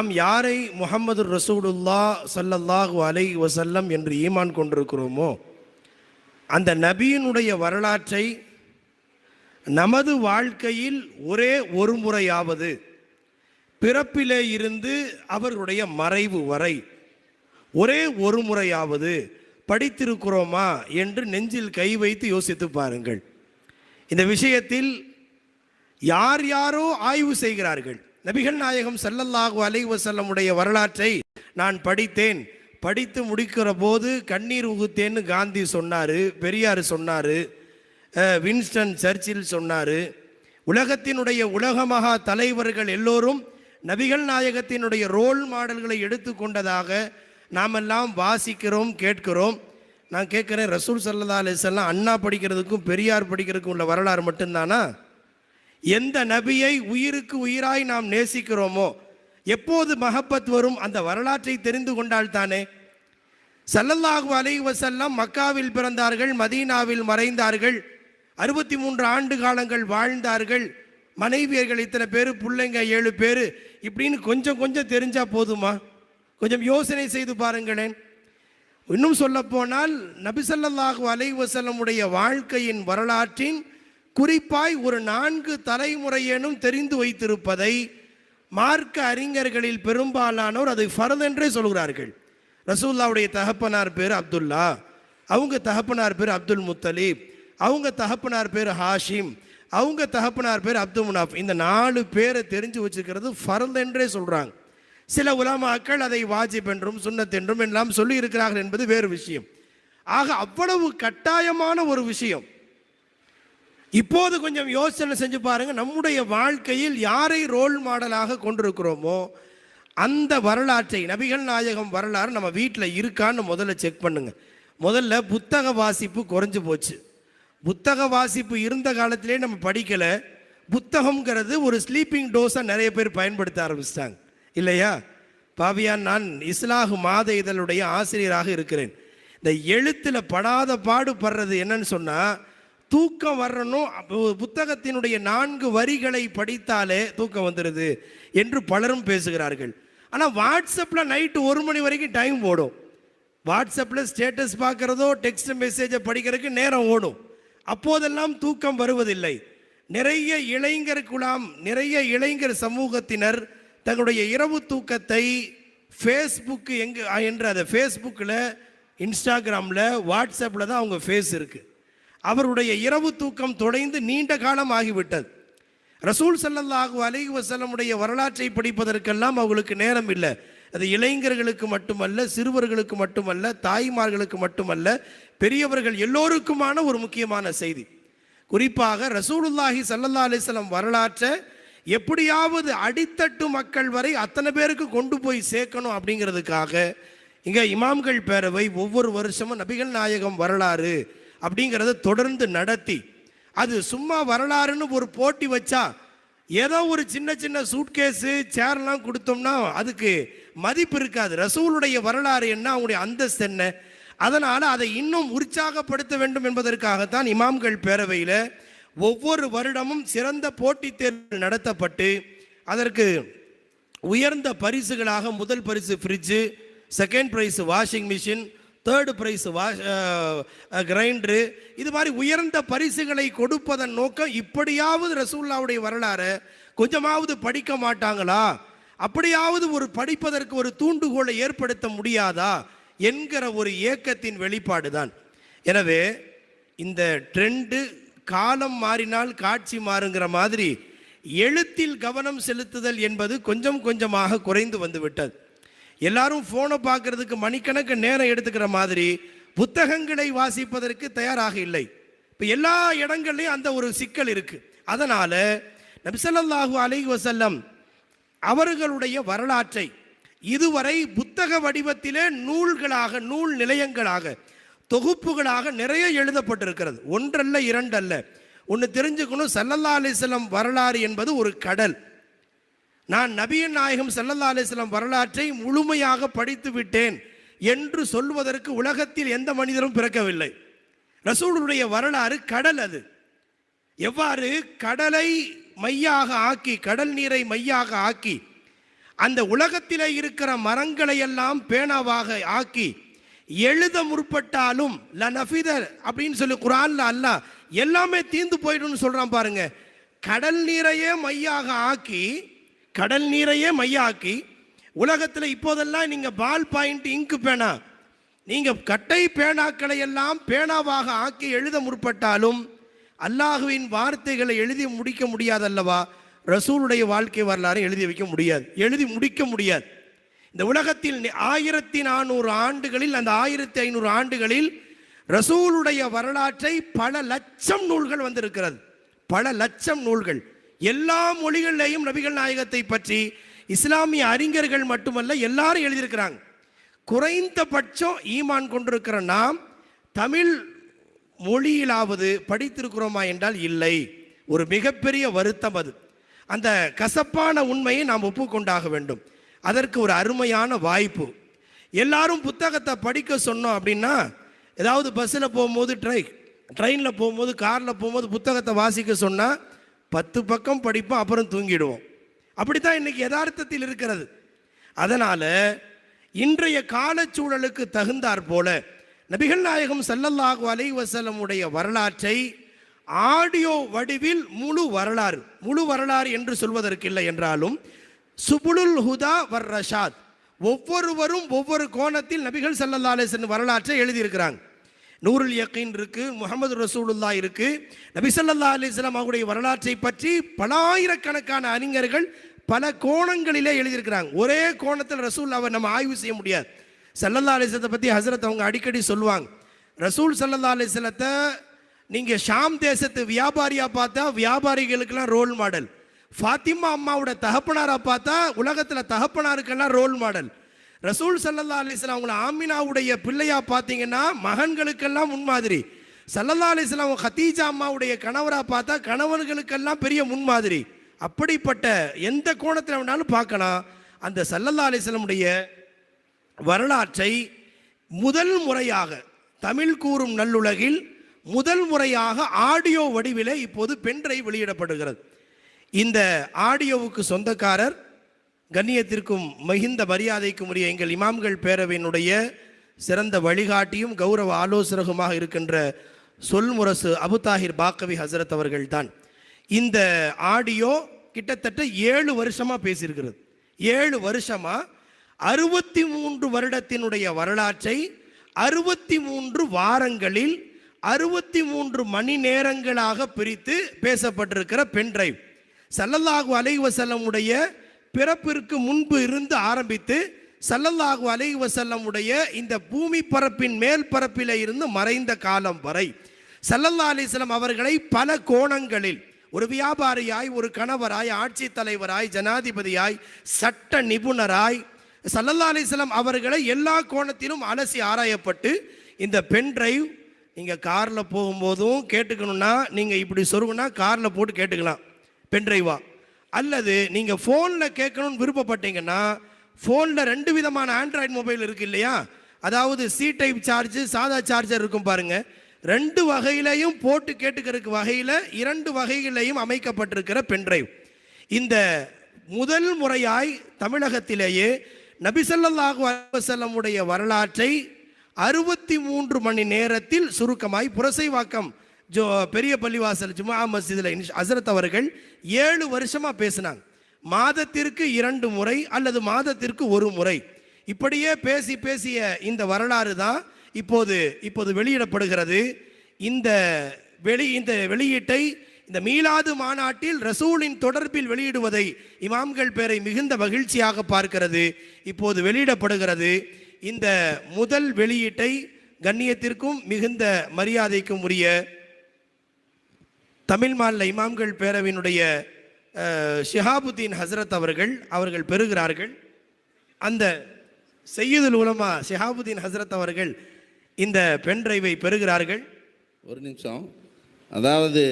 நாம் யாரை முகமது ரசூலுல்லா சல்லல்லாஹு அலை வசல்லம் என்று ஈமான் கொண்டிருக்கிறோமோ அந்த நபியினுடைய வரலாற்றை நமது வாழ்க்கையில் ஒரே ஒரு முறையாவது பிறப்பிலே இருந்து அவர்களுடைய மறைவு வரை ஒரே ஒரு முறையாவது படித்திருக்கிறோமா என்று நெஞ்சில் கை வைத்து யோசித்து பாருங்கள். இந்த விஷயத்தில் யார் யாரோ ஆய்வு செய்கிறார்கள். நபிகள் நாயகம் ஸல்லல்லாஹு அலைஹி வஸல்லமுடைய வரலாற்றை நான் படித்தேன். படித்து முடிக்கிற போது கண்ணீர் உகுத்தேன்னு காந்தி சொன்னார் பெரியார் சொன்னார் வின்ஸ்டன் சர்ச்சில் சொன்னார். உலகத்தினுடைய உலகமகா தலைவர்கள் எல்லோரும் நபிகள் நாயகத்தினுடைய ரோல் மாடல்களை எடுத்துக்கொண்டதாக நாமெல்லாம் வாசிக்கிறோம் கேட்கிறோம். நான் கேட்குறேன் ரசூல் சல்லா அலிசல்லாம் அண்ணா படிக்கிறதுக்கும் பெரியார் படிக்கிறதுக்கும் உள்ள வரலாறு மட்டும்தானா? எந்த நபியை உயிருக்கு உயிராய் நாம் நேசிக்கிறோமோ எப்போது மஹப்பத் வரும் அந்த வரலாற்றை தெரிந்து கொண்டால் தானே சல்லல்லாஹு அலைஹி மக்காவில் பிறந்தார்கள் மதீனாவில் மறைந்தார்கள் அறுபத்தி மூன்று ஆண்டு காலங்கள் வாழ்ந்தார்கள். மனைவியர்கள் இத்தனை பேர் பிள்ளைங்க ஏழு பேர். இப்படின்னு கொஞ்சம் கொஞ்சம் தெரிஞ்சா போதுமா? கொஞ்சம் யோசனை செய்து பாருங்களேன். இன்னும் சொல்லப்போனால் நபிசல்லாஹு அலைஹி வாழ்க்கையின் வரலாற்றின் குறிப்பாய் ஒரு நான்கு தலைமுறையேனும் தெரிந்து வைத்திருப்பதை மார்க்க அறிஞர்களில் பெரும்பாலானோர் அதை ஃபரத் என்றே சொல்கிறார்கள். ரசூல்லாவுடைய தகப்பனார் பேர் அப்துல்லா அவங்க தகப்பனார் பேர் அப்துல் முத்தலீப் அவங்க தகப்பனார் பேர் ஹாஷிம் அவங்க தகப்பனார் பேர் அப்துல் முனாஃப். இந்த நாலு பேரை தெரிஞ்சு வச்சுக்கிறது ஃபரத் என்றே சொல்கிறாங்க சில உலமாக்கள் அதை வாஜிப் என்றும் சுண்ணத் என்றும் எல்லாம் சொல்லி இருக்கிறார்கள் என்பது வேறு விஷயம். ஆக அவ்வளவு கட்டாயமான ஒரு விஷயம். இப்போது கொஞ்சம் யோசனை செஞ்சு பாருங்க. நம்முடைய வாழ்க்கையில் யாரை ரோல் மாடலாக கொண்டிருக்கிறோமோ அந்த வரலாற்றை நபிகள் நாயகம் வரலாறு நம்ம வீட்டில் இருக்கான்னு முதல்ல செக் பண்ணுங்க. முதல்ல புத்தக வாசிப்பு குறைஞ்சு போச்சு. புத்தக வாசிப்பு இருந்த காலத்திலே நம்ம படிக்கலை. புத்தகம்ங்கிறது ஒரு ஸ்லீப்பிங் டோஸாக நிறைய பேர் பயன்படுத்த ஆரம்பிச்சிட்டாங்க. இல்லையா? பாவியான் நான் இஸ்லாஹு மாத இதழுடைய ஆசிரியராக இருக்கிறேன். இந்த எழுத்தில் படாத பாடுபடுறது என்னன்னு சொன்னால் தூக்கம் வரணும் அப்போ புத்தகத்தினுடைய நான்கு வரிகளை படித்தாலே தூக்கம் வந்துடுது என்று பலரும் பேசுகிறார்கள். ஆனால் வாட்ஸ்அப்பில் நைட்டு ஒரு மணி வரைக்கும் டைம் ஓடும். வாட்ஸ்அப்பில் ஸ்டேட்டஸ் பார்க்குறதோ டெக்ஸ்ட் மெசேஜை படிக்கிறதுக்கு நேரம் ஓடும். அப்போதெல்லாம் தூக்கம் வருவதில்லை. நிறைய இளைஞர் நிறைய இளைஞர் சமூகத்தினர் தங்களுடைய இரவு தூக்கத்தை ஃபேஸ்புக்கு எங்கே என்ற அதை ஃபேஸ்புக்கில் இன்ஸ்டாகிராமில் வாட்ஸ்அப்பில் தான் அவங்க ஃபேஸ் இருக்குது அவருடைய இரவு தூக்கம் தொடைந்து நீண்ட காலம் ஆகிவிட்டது. ரசூல் சல்லல்லாஹு அலைஹி உடைய வரலாற்றை படிப்பதற்கெல்லாம் அவங்களுக்கு நேரம் இல்லை. அது இளைஞர்களுக்கு மட்டுமல்ல சிறுவர்களுக்கு மட்டுமல்ல தாய்மார்களுக்கு மட்டுமல்ல பெரியவர்கள் எல்லோருக்குமான ஒரு முக்கியமான செய்தி. குறிப்பாக ரசூலுல்லாஹி சல்லல்லா அலைஹி வரலாற்றை எப்படியாவது அடித்தட்டு மக்கள் வரை அத்தனை பேருக்கு கொண்டு போய் சேர்க்கணும் அப்படிங்கிறதுக்காக இங்கே இமாம்கள் பேரவை ஒவ்வொரு வருஷமும் நபிகள் நாயகம் வரலாறு அப்படிங்கிறத தொடர்ந்து நடத்தி அது சும்மா வரலாறுன்னு ஒரு போட்டி வச்சா ஏதோ ஒரு சின்ன சின்ன சூட்கேஸு சேர்லாம் கொடுத்தோம்னா அதுக்கு மதிப்பு இருக்காது. ரசூலுடைய வரலாறு என்ன அவங்களுடைய அந்தஸ்து என்ன? அதனால் அதை இன்னும் உற்சாகப்படுத்த வேண்டும் என்பதற்காகத்தான் இமாம்கள் பேரவையில் ஒவ்வொரு வருடமும் சிறந்த போட்டித் தேர்வு நடத்தப்பட்டு அதற்கு உயர்ந்த பரிசுகளாக முதல் பரிசு fridge second prize washing machine third prize wash grinder இது மாதிரி உயர்ந்த பரிசுகளை கொடுப்பதன் நோக்கம் இப்படியாவது ரசூல்லாவுடைய வரலாறை கொஞ்சமாவது படிக்க மாட்டாங்களா? அப்படியாவது ஒரு படிப்பதற்கு ஒரு தூண்டுகோலை ஏற்படுத்த முடியாதா? என்கிற ஒரு ஏக்கத்தின் வெளிப்பாடு தான் எனவே இந்த ட்ரெண்டு காலம் மாறினால் காட்சி மாறுங்கிற மாதிரி எழுத்தில் கவனம் செலுத்துதல் என்பது கொஞ்சம் கொஞ்சமாக குறைந்து வந்துவிட்டது. எல்லாரும் ஃபோனை பார்க்கறதுக்கு மணிக்கணக்கு நேரம் எடுத்துக்கிற மாதிரி புத்தகங்களை வாசிப்பதற்கு தயாராக இல்லை. இப்போ எல்லா இடங்கள்லையும் அந்த ஒரு சிக்கல் இருக்கு. அதனால நபிசல்லாஹு அலை வசல்லம் அவர்களுடைய வரலாற்றை இதுவரை புத்தக வடிவத்திலே நூல்களாக நூல் நிலையங்களாக தொகுப்புகளாக நிறைய எழுதப்பட்டிருக்கிறது. ஒன்றல்ல இரண்டல்ல. ஒன்று தெரிஞ்சுக்கணும். சல்லல்லா அலிஸ்லம் வரலாறு என்பது ஒரு கடல். நான் நபியின் நாயகம் செல்லல்லா அலிஸ்லாம் வரலாற்றை முழுமையாக படித்து விட்டேன் என்று சொல்வதற்கு உலகத்தில் எந்த மனிதரும் பிறக்கவில்லை. ரசூலுடைய வரலாறு கடல் அது. எவ்வாறு கடலை மையாக ஆக்கி கடல் நீரை மையாக ஆக்கி அந்த உலகத்திலே இருக்கிற மரங்களை எல்லாம் பேனாவாக ஆக்கி எழுத முற்பட்டாலும் ல நஃபிதர் அப்படின்னு சொல்லி குரான்ல அல்லாஹ் எல்லாமே தீந்து போயிடும்னு சொல்றான் பாருங்க. கடல் நீரையே மையாக ஆக்கி கடல் நீரையே மையாக்கி உலகத்தில் இப்போதெல்லாம் நீங்கள் பால் பாயிண்ட் இங்கு பேனா நீங்கள் கட்டை பேனாக்களை எல்லாம் பேனாவாக ஆக்கி எழுத முற்பட்டாலும் அல்லாஹுவின் வார்த்தைகளை எழுதி முடிக்க முடியாதல்லவா? ரசூலுடைய வாழ்க்கை வரலாறு எழுதி வைக்க முடியாது. எழுதி முடிக்க முடியாது. இந்த உலகத்தில் ஆயிரத்தி நானூறு ஆண்டுகளில் அந்த ஆயிரத்தி ஐநூறு ஆண்டுகளில் ரசூலுடைய வரலாற்றை பல லட்சம் நூல்கள் வந்திருக்கிறது. பல லட்சம் நூல்கள். எல்லா மொழிகளிலேயும் நபிகள் நாயகத்தை பற்றி இஸ்லாமிய அறிஞர்கள் மட்டுமல்ல எல்லாரும் எழுதியிருக்கிறாங்க. குறைந்தபட்சம் ஈமான் கொண்டிருக்கிற நாம் தமிழ் மொழியிலாவது படித்திருக்கிறோமா என்றால் இல்லை. ஒரு மிகப்பெரிய வருத்தம் அது. அந்த கசப்பான உண்மையை நாம் ஒப்புக்கொண்டாக வேண்டும். அதற்கு ஒரு அருமையான வாய்ப்பு. எல்லாரும் புத்தகத்தை படிக்க சொன்னோம் அப்படின்னா ஏதாவது பஸ்ஸில் போகும்போது ட்ரை ட்ரெயினில் போகும்போது காரில் போகும்போது புத்தகத்தை வாசிக்க சொன்னால் பத்து பக்கம் படிப்போம் அப்புறம் தூங்கிடுவோம். அப்படித்தான் இன்னைக்கு யதார்த்தத்தில் இருக்கிறது. அதனால் இன்றைய காலச்சூழலுக்கு தகுந்தாற் போல நபிகள் நாயகம் ஸல்லல்லாஹு அலைஹி உடைய வரலாற்றை ஆடியோ வடிவில் முழு வரலாறு முழு வரலாறு என்று சொல்வதற்கில்லை என்றாலும் சுபுலுல் ஹுதா வர் ரஷாத் ஒவ்வொருவரும் ஒவ்வொரு கோணத்தில் நபிகள் ஸல்லல்லாஹு வரலாற்றை எழுதியிருக்கிறாங்க. நூருல் யக்கீன் இருக்கு முகமது ரசூலுல்லா இருக்கு. நபிசல்லா அலிஸ்லாம் அவருடைய வரலாற்றை பற்றி பலாயிரக்கணக்கான அறிஞர்கள் பல கோணங்களிலே எழுதியிருக்கிறாங்க. ஒரே கோணத்தில் ரசூல் அவர் நம்ம ஆய்வு செய்ய முடியாது. சல்லல்லா அலிஸ்லத்தை பற்றி ஹசரத் அவங்க அடிக்கடி சொல்லுவாங்க. ரசூல் சல்லல்லா அலிஸ்லத்தை நீங்கள் ஷாம் தேசத்து வியாபாரியாக பார்த்தா வியாபாரிகளுக்கெல்லாம் ரோல் மாடல். ஃபாத்திமா அம்மாவோட தகப்பனாராக பார்த்தா உலகத்தில் தகப்பனாருக்கெல்லாம் ரோல் மாடல். ரசூல் சல்லல்லா அலிஸ்லாம் அவங்கள ஆமினாவுடைய பிள்ளையா பார்த்தீங்கன்னா மகன்களுக்கெல்லாம் முன்மாதிரி. சல்லல்லா அலிஸ்லாம் ஹத்தீஜா அம்மாவுடைய கணவராக பார்த்தா கணவர்களுக்கெல்லாம் பெரிய முன்மாதிரி. அப்படிப்பட்ட எந்த கோணத்தில் வேணாலும் பார்க்கலாம். அந்த சல்லல்லா அலிஸ்லமுடைய வரலாற்றை முதல் முறையாக தமிழ் கூறும் நல்லுலகில் முதல் முறையாக ஆடியோ வடிவிலே இப்போது பென்ட்ரை வெளியிடப்படுகிறது. இந்த ஆடியோவுக்கு சொந்தக்காரர் கண்ணியத்திற்கும் மிகுந்த மரியாதைக்கும் உரிய எங்கள் இமாம்கள் பேரவையினுடைய சிறந்த வழிகாட்டியும் கௌரவ ஆலோசகருமாக இருக்கின்ற சொல்முரசு அபுதாஹிர் பாக்கவி ஹசரத் அவர்கள்தான். இந்த ஆடியோ கிட்டத்தட்ட ஏழு வருஷமாக பேசியிருக்கிறது. ஏழு வருஷமாக அறுபத்தி மூன்று வருடத்தினுடைய வரலாற்றை அறுபத்தி மூன்று வாரங்களில் அறுபத்தி மூன்று மணி நேரங்களாக பிரித்து பேசப்பட்டிருக்கிற பென் டிரைவ் சல்லல்லாஹு அலைவசல்லமுடைய பிறப்பிற்கு முன்பு இருந்து ஆரம்பித்து சல்லல்லாஹு அலைஹி உடைய இந்த பூமி பரப்பின் மேல் பரப்பிலே இருந்து மறைந்த காலம் வரை. சல்லல்லா அலிஸ்லாம் அவர்களை பல கோணங்களில் ஒரு வியாபாரியாய் ஒரு கணவராய் ஆட்சி தலைவராய் ஜனாதிபதியாய் சட்ட நிபுணராய் சல்லல்லா அலிஸ்லாம் அவர்களை எல்லா கோணத்திலும் அலசி ஆராயப்பட்டு இந்த பென் டிரைவ் நீங்கள் காரில் போகும்போதும் கேட்டுக்கணும்னா நீங்கள் இப்படி சொருகுனா காரில் போட்டு கேட்டுக்கலாம். பென் டிரைவா? அல்லது நீங்கள் ஃபோனில் கேட்கணும்னு விருப்பப்பட்டீங்கன்னா ஃபோனில் ரெண்டு விதமான ஆண்ட்ராய்டு மொபைல் இருக்கு இல்லையா? அதாவது சி டைப் சார்ஜு சாதா சார்ஜர் இருக்கும் பாருங்க. ரெண்டு வகையிலையும் போட்டு கேட்டுக்கிறதுக்கு வகையில் இரண்டு வகையிலையும் அமைக்கப்பட்டிருக்கிற பென்ட்ரைவ் இந்த முதல் முறையாய் தமிழகத்திலேயே நபிசல்லாஹு அலுவலமுடைய வரலாற்றை அறுபத்தி மூன்று மணி நேரத்தில் சுருக்கமாய் புரசைவாக்கம் ஜோ பெரிய பள்ளிவாசல் ஜுமா மஸ்ஜிதில் அசரத் அவர்கள் ஏழு வருஷமாக பேசினாங்க. மாதத்திற்கு இரண்டு முறை அல்லது மாதத்திற்கு ஒரு முறை. இப்படியே பேசி பேசிய இந்த வரலாறு தான் இப்போது இப்போது வெளியிடப்படுகிறது. இந்த வெளி இந்த வெளியீட்டை இந்த மீலாது மாநாட்டில் ரசூலின் தொடர்பில் வெளியிடுவதை இமாம்கள் பேரை மிகுந்த மகிழ்ச்சியாக பார்க்கிறது. இப்போது வெளியிடப்படுகிறது. இந்த முதல் வெளியீட்டை கண்ணியத்திற்கும் மிகுந்த மரியாதைக்கும் உரிய தமிழ் மாநில இமாம்கள் பேரவையினுடைய ஷிஹாபுத்தீன் ஹஸ்ரத் அவர்கள் அவர்கள் பெறுகிறார்கள். அந்த செய்யுதல் உலமா ஷிஹாபுத்தீன் ஹஸ்ரத் அவர்கள் இந்த பென் டிரைவை பெறுகிறார்கள். ஒரு நிமிஷம். அதாவது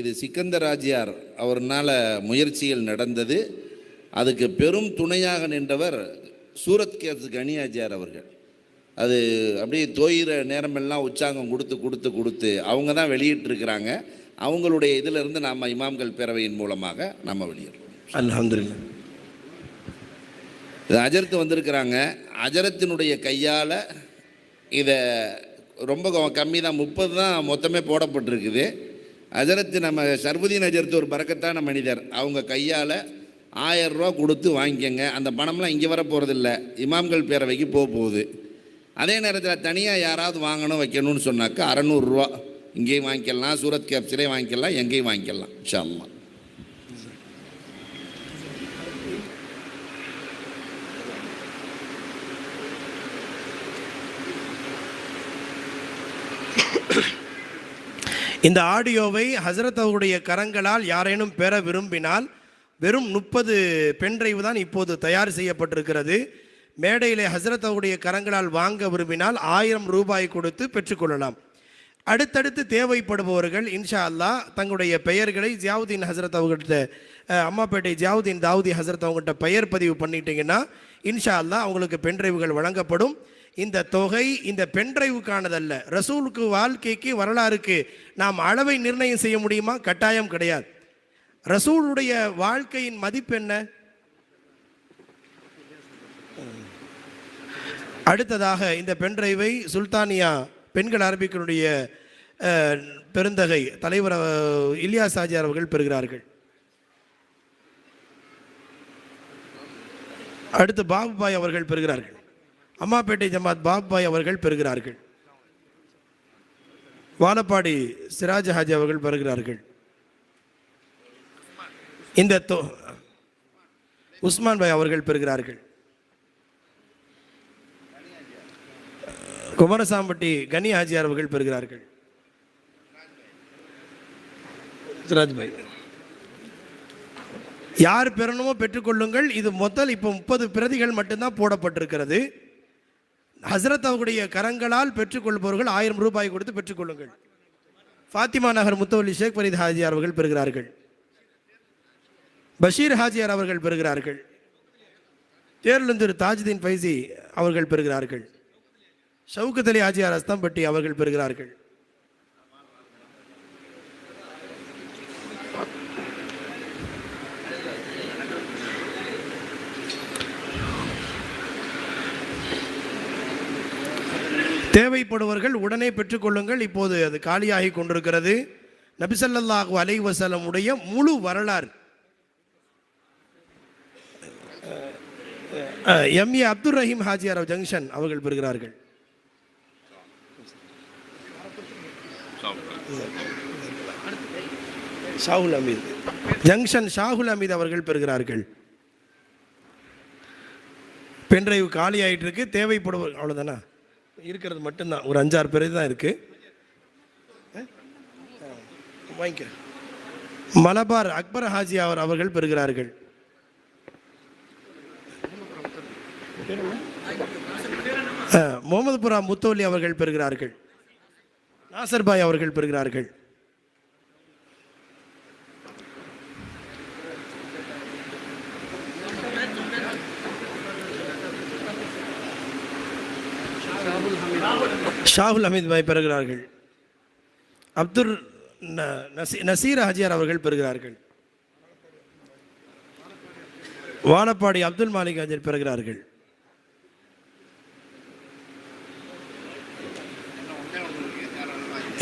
இது சிக்கந்தராஜியார் அவர்னால முயற்சிகள் நடந்தது. அதுக்கு பெரும் துணையாக நின்றவர் சூரத் கேஸ் கனியாஜியார் அவர்கள். அது அப்படியே தோயிற நேரமெல்லாம் உற்சாகம் கொடுத்து கொடுத்து கொடுத்து அவங்க தான் வெளியிட்டிருக்கிறாங்க. அவங்களுடைய இதிலிருந்து நாம் இமாம்கள் பேரவையின் மூலமாக நம்ம வெளியிடுறோம் அல்ஹம்துலில்லாஹ். இது அஜரத்து வந்திருக்கிறாங்க. அஜரத்தினுடைய கையால் இதை ரொம்ப கம்மி தான் முப்பது தான் மொத்தமே போடப்பட்டிருக்குது. அஜரத்து நம்ம சர்வதீன் அஜரத்து ஒரு பறக்கத்தான மனிதர். அவங்க கையால் ஆயிரம் ரூபா கொடுத்து வாங்கிக்கங்க. அந்த பணம்லாம் இங்கே வர போகிறதில்ல இமாம்கள் பேரவைக்கு போக போகுது. அதே நேரத்தில் தனியாக யாராவது வாங்கணும் வைக்கணும்னு சொன்னாக்கா அறநூறுரூவா இங்கேயும் வாங்கிக்கலாம் சூரத் கேப்சிலே வாங்கிக்கலாம் எங்கேயும் வாங்கிக்கலாம் இன்ஷா இந்த ஆடியோவை ஹசரத் அவருடைய கரங்களால் யாரேனும் பெற விரும்பினால் வெறும் முப்பது பென்ட்ரைவ் தான் இப்போது தயார் செய்யப்பட்டிருக்கிறது. மேடையிலே ஹசரத் அவருடைய கரங்களால் வாங்க விரும்பினால் ஆயிரம் ரூபாய் கொடுத்து பெற்றுக்கொள்ளலாம் அடுத்தடுத்து தேவைப்படுபவர்கள் இன்ஷா அல்லாஹ் தங்களுடைய பெயர்களை ஜியாவுதீன் ஹசரத் அவங்ககிட்ட அம்மாப்பேட்டை ஜியாவுதீன் தாவூதி ஹசரத் அவங்ககிட்ட பெயர் பதிவு பண்ணிட்டீங்கன்னா இன்ஷா அல்லாஹ் அவங்களுக்கு பென்ட்ரைவுகள் வழங்கப்படும். இந்த தொகை இந்த பென்ட்ரைவுக்கானதல்ல. ரசூலுக்கு வாழ்க்கைக்கு வரலாறுக்கு நாம் அளவை நிர்ணயம் செய்ய முடியுமா? கட்டாயம் கிடையாது. ரசூலுடைய வாழ்க்கையின் மதிப்பு என்ன? அடுத்ததாக இந்த பென்ட்ரைவை சுல்தானியா பெண்கள் அரபிக்கனுடைய பெருந்தகை தலைவர் அஹ், சாஜியார் அவர்கள் பெறுகிறார்கள். அடுத்து பாபுபாய் அவர்கள் பெறுகிறார்கள். அம்மாப்பேட்டை ஜமாத் பாபுபாய் அவர்கள் பெறுகிறார்கள். வானப்பாடி சிராஜ் ஹாஜி அவர்கள் பெறுகிறார்கள். இந்த தோ உஸ்மான் பாய் அவர்கள் பெறுகிறார்கள். குமாரசாம்பட்டி கனி ஹாஜியார் அவர்கள் பெறுகிறார்கள். சிராஜ் பாய் யார் பெறணுமோ பெற்றுக்கொள்ளுங்கள். இது முதல் இப்போ முப்பது பிரதிகள் மட்டும்தான் போடப்பட்டிருக்கிறது. ஹசரத் அவருடைய கரங்களால் பெற்றுக்கொள்பவர்கள் ஆயிரம் ரூபாய் கொடுத்து பெற்றுக்கொள்ளுங்கள். ஃபாத்திமா நகர் முத்தவல்லி ஷேக் ஃபரீத் ஹாஜியார் அவர்கள் பெறுகிறார்கள். பஷீர் ஹாஜியார் அவர்கள் பெறுகிறார்கள். தேர்லந்தூர் தாஜுதீன் ஃபைசி அவர்கள் பெறுகிறார்கள். சவுக்கத்தலி அலி அஸ்தம்பட்டி அவர்கள் பெறுகிறார்கள். தேவைப்படுவர்கள் உடனே பெற்றுக்கொள்ளுங்கள் இப்போது அது காலியாகி கொண்டிருக்கிறது. நபிசல்லாஹு அலை வசலம் உடைய முழு வரலாறு. M A Abdul Rahim Hajiyar junction அவர்கள் பெறுகிறார்கள். ஷாகுல் அமீத் ஜங்ஷன் ஷாகுல் அமீத் அவர்கள் பெறுகிறார்கள். பென்ட்ரைவ் காலி ஆகிட்டு இருக்கு தேவைப்படுவர் அவ்வளோதானா இருக்கிறது மட்டும்தான். ஒரு அஞ்சாறு பேர் தான் இருக்கு. வாங்கிக்க. மலபார் அக்பர் ஹாஜி அவர் அவர்கள் பெறுகிறார்கள். முகமதுபுரா முத்தோலி அவர்கள் பெறுகிறார்கள். நாசர் பாய் அவர்கள் பெறுகிறார்கள். ஷாஹுல் அமீத் பாய் பெறுகிறார்கள். அப்துல் ந- நசீர் ஹாஜியார் அவர்கள் பெறுகிறார்கள். வானப்பாடி அப்துல் மாலிக் ஹாஜர் பெறுகிறார்கள்.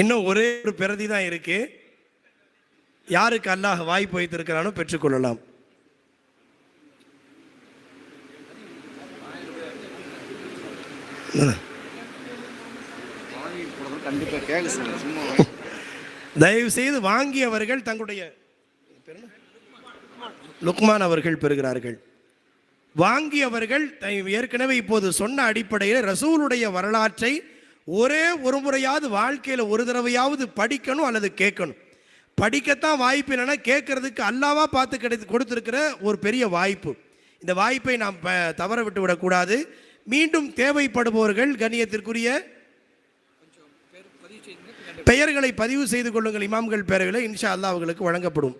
இன்னும் ஒரே ஒரு பிரதி தான் இருக்கு. யாருக்கு அல்லாஹ் வாய்ப்பு வைத்திருக்கிறானோ பெற்றுக்கொள்ளலாம் தயவு செய்து வாங்கியவர்கள் தங்களுடைய லுக்மான் அவர்கள் பெறுகிறார்கள். வாங்கியவர்கள் ஏற்கனவே இப்போது சொன்ன அடிப்படையில் ரசூலுடைய வரலாற்றை ஒரே ஒரு முறையாவது வாழ்க்கையில் ஒரு தடவையாவது படிக்கணும் அல்லது கேட்கணும். படிக்கத்தான் வாய்ப்பு இல்லைன்னா கேட்கறதுக்கு அல்லாவா பார்த்து கிடைத்து கொடுத்துருக்கிற ஒரு பெரிய வாய்ப்பு. இந்த வாய்ப்பை நாம் ப- தவற விட்டு விடக்கூடாது மீண்டும் தேவைப்படுபவர்கள் கண்ணியத்திற்குரிய பெயர்களை பதிவு செய்து கொள்ளுங்கள். இமாம்கள் பேரவையில் இன்ஷா அல்லா அவர்களுக்கு வழங்கப்படும்.